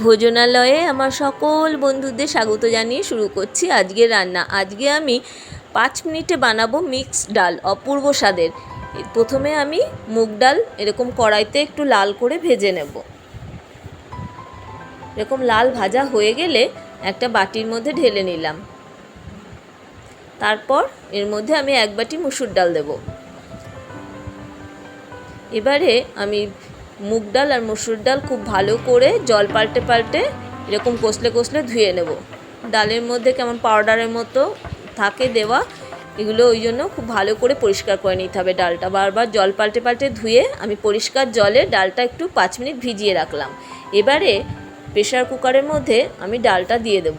ভোজনালয়ে আমার সকল বন্ধুদের স্বাগত জানিয়ে শুরু করছি আজকে রান্না। আজকে আমি পাঁচ মিনিটে বানাবো মিক্সড ডাল, অপূর্ব স্বাদের। প্রথমে আমি মুগ ডাল এরকম কড়াইতে একটু লাল করে ভেজে নেব। এরকম লাল ভাজা হয়ে গেলে একটা বাটির মধ্যে ঢেলে নিলাম। তারপর এর মধ্যে আমি এক বাটি মুসুর ডাল দেব। এবারে আমি মুগ ডাল আর মসুর ডাল খুব ভালো করে জল পাল্টে পাল্টে এরকম কষলে কষলে ধুয়ে নেব। ডালের মধ্যে কেমন পাউডারের মতো থাকে দেওয়া, এগুলো ওই জন্য খুব ভালো করে পরিষ্কার করে নিতে হবে ডালটা। বারবার জল পাল্টে পাল্টে ধুয়ে আমি পরিষ্কার জলে ডালটা একটু পাঁচ মিনিট ভিজিয়ে রাখলাম। এবারে প্রেশার কুকারের মধ্যে আমি ডালটা দিয়ে দেব।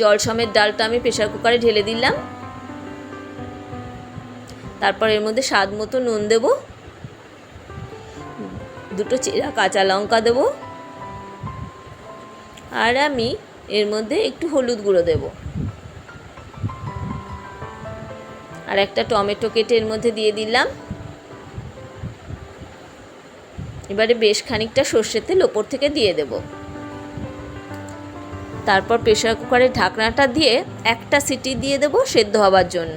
জল সমেত ডালটা আমি প্রেশার কুকারে ঢেলে দিলাম। তারপর এর মধ্যে স্বাদ মতো নুন দেবো। দুটো চেরা কাঁচা লঙ্কা দেবো। আর আমি এর মধ্যে একটু হলুদ গুঁড়ো দেব। আর একটা টমেটো কেটে এর মধ্যে দিয়ে দিলাম। এবারে বেশ খানিকটা সর্ষের তেল ওপর থেকে দিয়ে দেব। তারপর প্রেশার কুকারের ঢাকনাটা দিয়ে একটা সিটি দিয়ে দেব সেদ্ধ হওয়ার জন্য।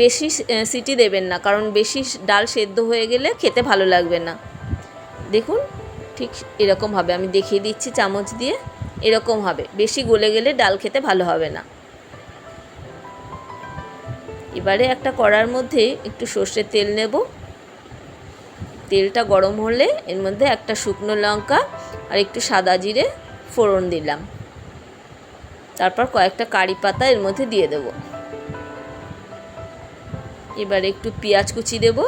বেশি সিটি দেবেন না, কারণ বেশি ডাল সেদ্ধ হয়ে গেলে খেতে ভালো লাগবে না। দেখুন, ঠিক এরকম হবে। আমি দেখিয়ে দিচ্ছি চামচ দিয়ে, এরকম হবে। বেশি গলে গেলে ডাল খেতে ভালো হবে না। এবারে একটা কড়ার মধ্যে একটু সর্ষের তেল নেব। তেলটা গরম হলে এর মধ্যে একটা শুকনো লঙ্কা আর একটু সাদা জিরে ফোড়ন দিলাম। তারপর কয়েকটা কারি পাতা এর মধ্যে দিয়ে দেব। এবার একটু পেঁয়াজ কুচি দেবো।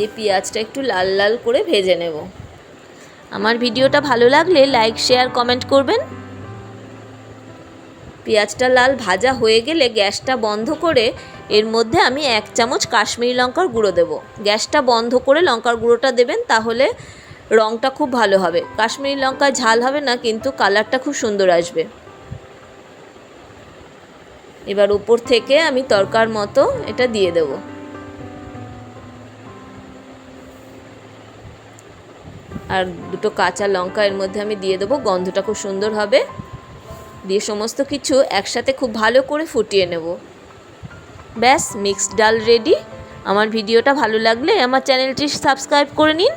দিয়ে পেঁয়াজটা একটু লাল লাল করে ভেজে নেব। আমার ভিডিওটা ভালো লাগলে লাইক, শেয়ার, কমেন্ট করবেন। পেঁয়াজটা লাল ভাজা হয়ে গেলে গ্যাসটা বন্ধ করে এর মধ্যে আমি এক চামচ কাশ্মীরি লঙ্কার গুঁড়ো দেবো। গ্যাসটা বন্ধ করে লঙ্কার গুঁড়োটা দেবেন তাহলে রঙটা খুব ভালো হবে। কাশ্মীরি লঙ্কা ঝাল হবে না, কিন্তু কালারটা খুব সুন্দর আসবে। এবার উপর থেকে আমি তরকার মতো এটা দিয়ে দেবো। আর দুটো কাঁচা লঙ্কা এর মধ্যে আমি দিয়ে দেবো, গন্ধটা খুব সুন্দর হবে। দিয়ে সমস্ত কিছু একসাথে খুব ভালো করে ফুটিয়ে নেব। ব্যাস মিক্সড ডাল রেডি আমার ভিডিওটা ভালো লাগলে আমার চ্যানেলটি সাবস্ক্রাইব করে নিন।